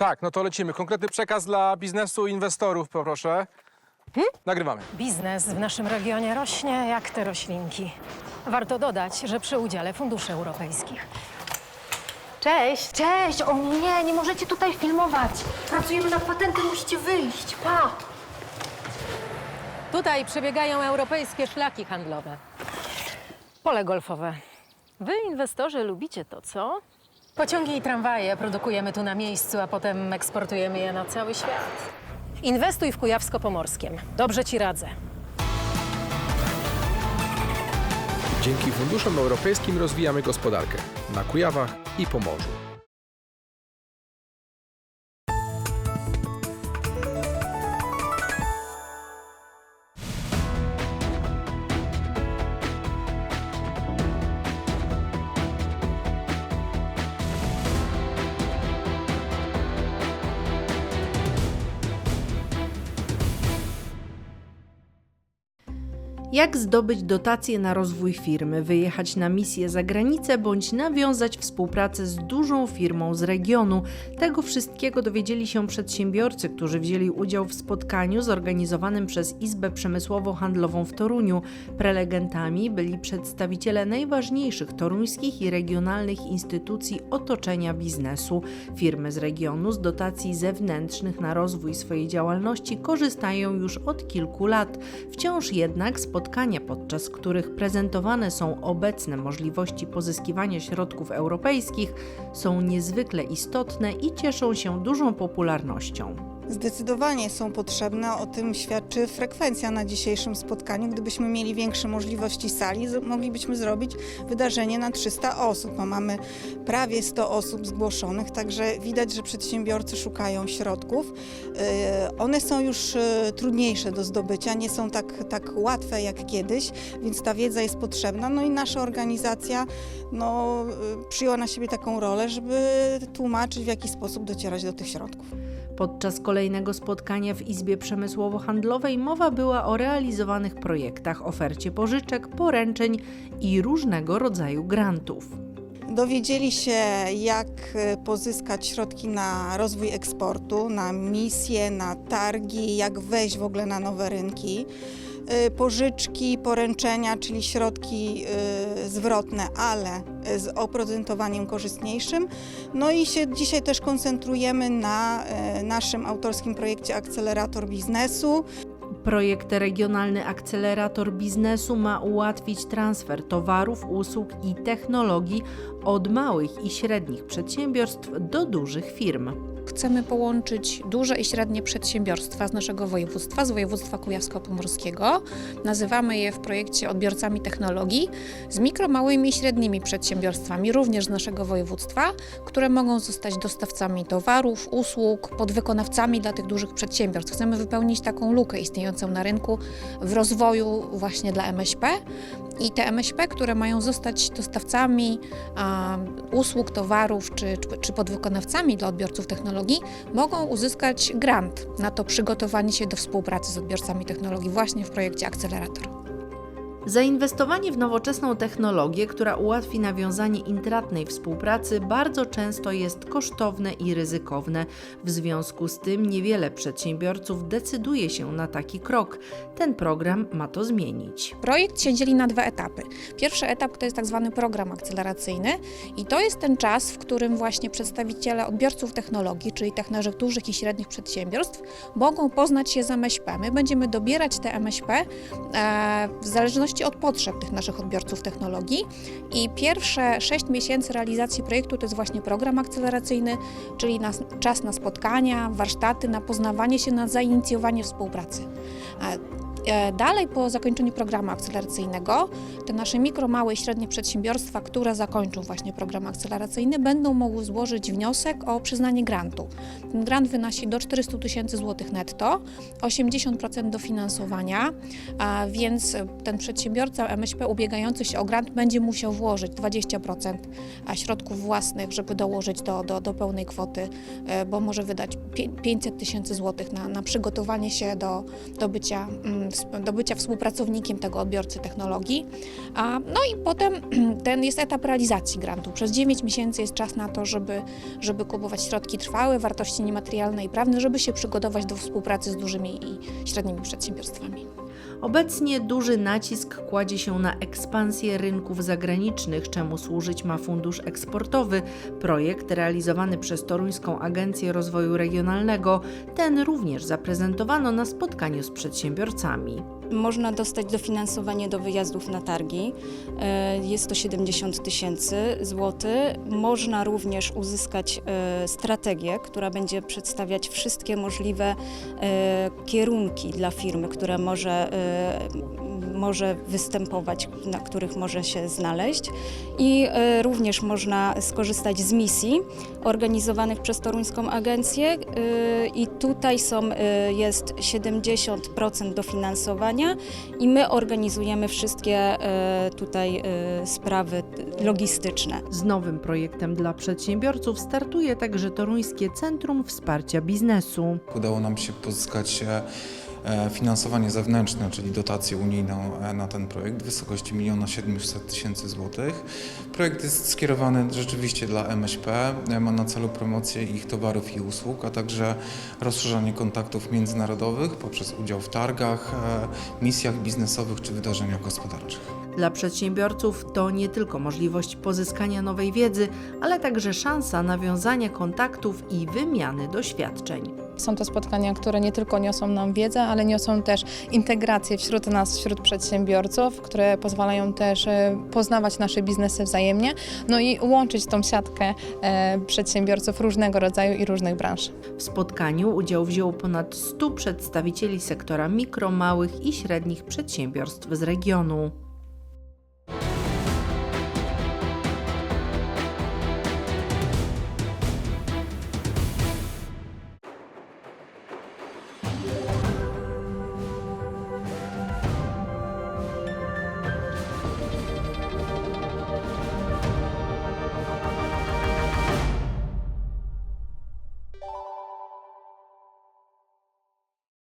Tak, no to lecimy. Konkretny przekaz dla biznesu i inwestorów, poproszę. Nagrywamy. Biznes w naszym regionie rośnie jak te roślinki. Warto dodać, że przy udziale funduszy europejskich. Cześć! Cześć! O nie, nie możecie tutaj filmować. Pracujemy nad patentem, musicie wyjść. Pa! Tutaj przebiegają europejskie szlaki handlowe. Pole golfowe. Wy, inwestorzy, lubicie to, co? Pociągi i tramwaje produkujemy tu na miejscu, a potem eksportujemy je na cały świat. Inwestuj w Kujawsko-Pomorskiem. Dobrze ci radzę. Dzięki funduszom europejskim rozwijamy gospodarkę na Kujawach i Pomorzu. Jak zdobyć dotacje na rozwój firmy, wyjechać na misję za granicę bądź nawiązać współpracę z dużą firmą z regionu? Tego wszystkiego dowiedzieli się przedsiębiorcy, którzy wzięli udział w spotkaniu zorganizowanym przez Izbę Przemysłowo-Handlową w Toruniu. Prelegentami byli przedstawiciele najważniejszych toruńskich i regionalnych instytucji otoczenia biznesu. Firmy z regionu z dotacji zewnętrznych na rozwój swojej działalności korzystają już od kilku lat. Wciąż jednak spotkania, podczas których prezentowane są obecne możliwości pozyskiwania środków europejskich, są niezwykle istotne i cieszą się dużą popularnością. Zdecydowanie są potrzebne, o tym świadczy frekwencja na dzisiejszym spotkaniu. Gdybyśmy mieli większe możliwości sali, moglibyśmy zrobić wydarzenie na 300 osób, a mamy prawie 100 osób zgłoszonych, także widać, że przedsiębiorcy szukają środków. Yy, One są już yy, trudniejsze do zdobycia, nie są tak, tak łatwe jak kiedyś, więc ta wiedza jest potrzebna. No i nasza organizacja no, yy, przyjęła na siebie taką rolę, żeby tłumaczyć, w jaki sposób docierać do tych środków. Podczas kolejnego spotkania w Izbie Przemysłowo-Handlowej mowa była o realizowanych projektach, ofercie pożyczek, poręczeń i różnego rodzaju grantów. Dowiedzieli się, jak e, pozyskać środki na rozwój eksportu, na misje, na targi, jak wejść w ogóle na nowe rynki. E, Pożyczki, poręczenia, czyli środki e, zwrotne, ale z oprocentowaniem korzystniejszym. No i się dzisiaj też koncentrujemy na e, naszym autorskim projekcie Akcelerator Biznesu. Projekt Regionalny Akcelerator Biznesu ma ułatwić transfer towarów, usług i technologii od małych i średnich przedsiębiorstw do dużych firm. Chcemy połączyć duże i średnie przedsiębiorstwa z naszego województwa, z województwa kujawsko-pomorskiego. Nazywamy je w projekcie odbiorcami technologii z mikro, małymi i średnimi przedsiębiorstwami, również z naszego województwa, które mogą zostać dostawcami towarów, usług, podwykonawcami dla tych dużych przedsiębiorstw. Chcemy wypełnić taką lukę istniejącą na rynku w rozwoju właśnie dla MŚP i te MŚP, które mają zostać dostawcami a, usług, towarów czy, czy, podwykonawcami dla odbiorców technologii, mogą uzyskać grant na to przygotowanie się do współpracy z odbiorcami technologii właśnie w projekcie Akcelerator. Zainwestowanie w nowoczesną technologię, która ułatwi nawiązanie intratnej współpracy, bardzo często jest kosztowne i ryzykowne. W związku z tym niewiele przedsiębiorców decyduje się na taki krok. Ten program ma to zmienić. Projekt się dzieli na dwa etapy. Pierwszy etap to jest tak zwany program akceleracyjny i to jest ten czas, w którym właśnie przedstawiciele odbiorców technologii, czyli tych naszych dużych i średnich przedsiębiorstw, mogą poznać się z MŚP. My będziemy dobierać te MŚP e, w zależności od potrzeb tych naszych odbiorców technologii i pierwsze 6 miesięcy realizacji projektu to jest właśnie program akceleracyjny, czyli na, czas na spotkania, warsztaty, na poznawanie się, na zainicjowanie współpracy. E, Dalej po zakończeniu programu akceleracyjnego te nasze mikro, małe i średnie przedsiębiorstwa, które zakończą właśnie program akceleracyjny, będą mogły złożyć wniosek o przyznanie grantu. Ten grant wynosi do 400 tysięcy złotych netto, 80% dofinansowania, więc ten przedsiębiorca MŚP ubiegający się o grant będzie musiał włożyć 20% a środków własnych, żeby dołożyć do, do, do pełnej kwoty, e, bo może wydać pie- 500 tysięcy złotych na, na przygotowanie się do, do bycia mm, do bycia współpracownikiem tego odbiorcy technologii. No i potem ten jest etap realizacji grantu. Przez 9 miesięcy jest czas na to, żeby, żeby kupować środki trwałe, wartości niematerialne i prawne, żeby się przygotować do współpracy z dużymi i średnimi przedsiębiorstwami. Obecnie duży nacisk kładzie się na ekspansję rynków zagranicznych, czemu służyć ma Fundusz Eksportowy, projekt realizowany przez Toruńską Agencję Rozwoju Regionalnego. Ten również zaprezentowano na spotkaniu z przedsiębiorcami. Można dostać dofinansowanie do wyjazdów na targi. E, Jest to 70 tysięcy złotych. Można również uzyskać e, strategię, która będzie przedstawiać wszystkie możliwe e, kierunki dla firmy, które może, może występować, na których może się znaleźć. I e, również można skorzystać z misji organizowanych przez Toruńską Agencję. e, I tutaj są, e, jest 70% dofinansowania i my organizujemy wszystkie tutaj sprawy logistyczne. Z nowym projektem dla przedsiębiorców startuje także Toruńskie Centrum Wsparcia Biznesu. Udało nam się pozyskać finansowanie zewnętrzne, czyli dotację unijną e, na ten projekt w wysokości 1 700 tysięcy złotych. Projekt jest skierowany rzeczywiście dla MŚP, e, ma na celu promocję ich towarów i usług, a także rozszerzanie kontaktów międzynarodowych poprzez udział w targach, e, misjach biznesowych czy wydarzeniach gospodarczych. Dla przedsiębiorców to nie tylko możliwość pozyskania nowej wiedzy, ale także szansa nawiązania kontaktów i wymiany doświadczeń. Są to spotkania, które nie tylko niosą nam wiedzę, ale niosą też integrację wśród nas, wśród przedsiębiorców, które pozwalają też e, poznawać nasze biznesy wzajemnie, no i łączyć tą siatkę e, przedsiębiorców różnego rodzaju i różnych branż. W spotkaniu udział wzięło ponad 100 przedstawicieli sektora mikro, małych i średnich przedsiębiorstw z regionu.